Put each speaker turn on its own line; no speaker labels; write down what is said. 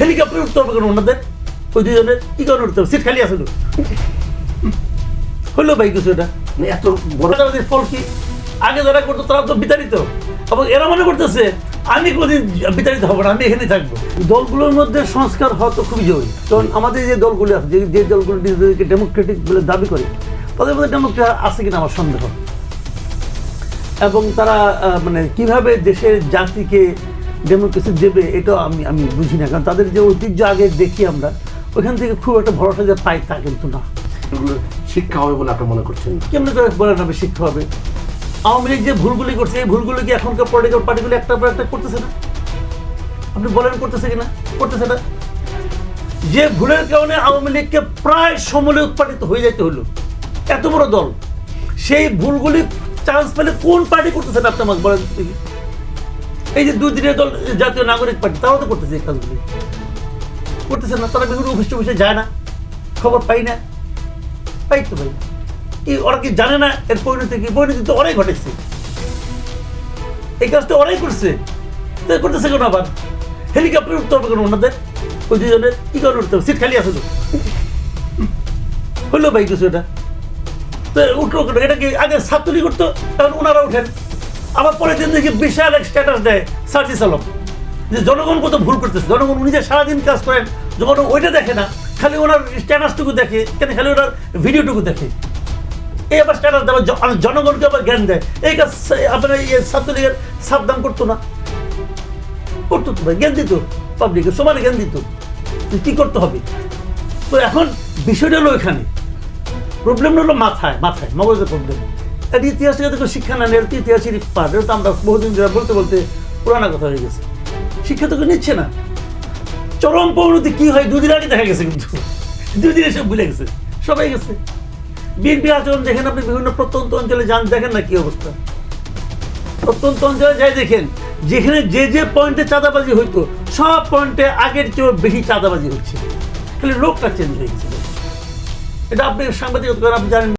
Helicopter উঠতে হবে কেন ওনাদের ওই দুজনের কি কারণে উঠতে হবে? সিট খালি আছে হলো ভাই কিছু এটা?
মানে এত বড়
ফল কি? আগে যারা করতো তারা তো বিতাড়িত। এবং এরা মনে করতেছে, আমি কোনদিন বিতাড়িত হব না, আমি এখানেই থাকব। দলগুলোর মধ্যে সংস্কার হওয়া তো খুবই জরুরি। কারণ আমাদের যে দলগুলো আছে, যে- দলগুলো নিজেদেরকে ডেমোক্রেটিক বলে দাবি করে, তাদের মধ্যে ডেমোক্রেট আছে কিনা আমার সন্দেহ। এবং তারা মানে কীভাবে দেশের জাতিকে ডেমোক্রেসি দেবে এটা আমি আমি বুঝি না। কারণ তাদের যে ঐতিহ্য আগে দেখি আমরা ওইখান থেকে খুব একটা ভরসা যে পাই তা কিন্তু না।
শিক্ষা হবে বলে আপনি মনে করছেন?
কেমনি করে বলেন হবে শিক্ষা হবে। আওয়ামী লীগ যে ভুলগুলি করছে এই ভুলগুলো কি এখনকার পলিটিক্যাল পার্টিগুলো একটা পর একটা করতেছে না? আপনি বলেন করতেছে কিনা? করতেছে না। যে ভুলের কারণে আওয়ামী লীগকে প্রায় সমলে উৎপাদিত হয়ে যেতে হলো। এত বড় দল। সেই ভুলগুলি চান্স পেলে কোন পার্টি করতেছে না আপনি আমাকে বলেন। এই যে দুই দিনের দল জাতীয় নাগরিক পার্টি, তারাও তো করতেছে এই কাজগুলি। করতেছে না, তারা বিভিন্ন অফিস টফিসে যায় না, খবর পাই না। পাই তো ভাই কি ওরা কি জানে না এর পরিণতি কি? পরিণতি তো ওরাই ঘটেছে। এই কাজটা ওরাই করছে। করতেছে কেন আবার? হেলিকপ্টার উঠতে হবে কেন ওনাদের? ওই দুজনের? কি কারণে উঠতে হবে? সিট খালি আছে তো। হলো ভাই কিছু এটা। তো উঠল এটা কি আগে ছাত্রী করতো তখন ওনারা উঠেন। আবার পরের দিন দেখি বিশাল এক স্ট্যাটাস দেয় সার্জি সালম। যে জনগণ কত ভুল করতেছে, জনগণ উনি যে সারাদিন কাজ করেন যখন ওইটা দেখে না, খালি ওনার স্ট্যাটাসটুকু দেখে, কেন খালি ওনার ভিডিওটুকু দেখে। এই আবার স্ট্যাটাস দেওয়া জনগণকে আবার জ্ঞান দেয়। এই কাজ আপনার এই ছাত্রলীগের সাবধান করতো না। করতো তো জ্ঞান দিত পাবলিকের সমানে জ্ঞান দিত। কি করতে হবে? তো এখন বিষয়টা হলো এখানে। প্রবলেম হলো মাথায় মাথায়, মগজের প্রবলেম আর ইতিহাস থেকে তো শিক্ষা না নেই ইতিহাসের পাঠ। এটা তো আমরা বহুদিন ধরে বলতে বলতে পুরানা কথা হয়ে গেছে। শিক্ষা তো নিচ্ছে না। চরম পরিণতি কি হয়, দুদিন আগে দেখা গেছে কিন্তু। দুদিন এসব ভুলে গেছে। সবাই গেছে। বিএনপি আচরণ দেখেন আপনি, বিভিন্ন প্রত্যন্ত অঞ্চলে যান, দেখেন না কি অবস্থা। প্রত্যন্ত অঞ্চলে যাই দেখেন, যেখানে যে যে পয়েন্টে চাঁদাবাজি হইতো, সব পয়েন্টে আগের চেয়েও বেশি চাঁদাবাজি হচ্ছে। খালি লোকটা চেঞ্জ হয়ে গেছে। এটা আপনি সাংবাদিকতা আপনি জানেন